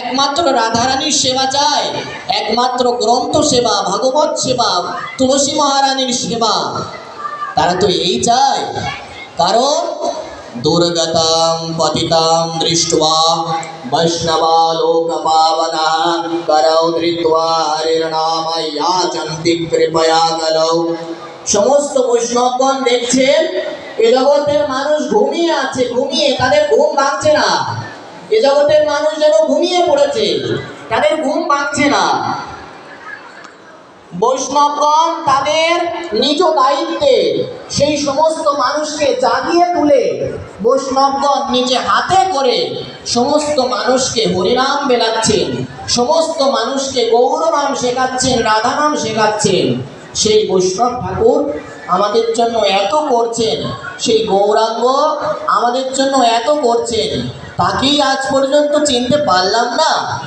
একমাত্র রাধারানীর সেবা চায় একমাত্র গ্রন্থ সেবা, ভাগবত সেবা, তুলসী মহারানীর সেবা। তারা তো এই চায়। কারণ দুর্গতাম পতিতাম দৃষ্ট্বা, বৈষ্ণবা পাবনা করৌ ধৃত্বা হরির নাম যাচন্তি কৃপয়া গলৌ সমস্ত বৈষ্ণবগণ দেখছেন, এ জগতের মানুষ ঘুমিয়ে আছে, ঘুমিয়ে তাদের ঘুম ভাঙছে না। এ জগতের মানুষ যেন ঘুমিয়ে পড়েছে, তাদের ঘুম ভাঙছে না। বৈষ্ণবগণ তাদের নিজ দায়িত্বে সেই সমস্ত মানুষকে জাগিয়ে তুলে বৈষ্ণবগণ নিজে হাতে করে সমস্ত মানুষকে হরিনাম বেলাচ্ছেন, সমস্ত মানুষকে গৌরনাম শেখাচ্ছেন রাধানাম শেখাচ্ছেন। সেই বৈষ্ণব ঠাকুর আমাদের জন্য এত করছেন। সেই গৌরাঙ্গ আমাদের জন্য এত করছেন। তাকেই আজ পর্যন্ত চিনতে পারলাম না।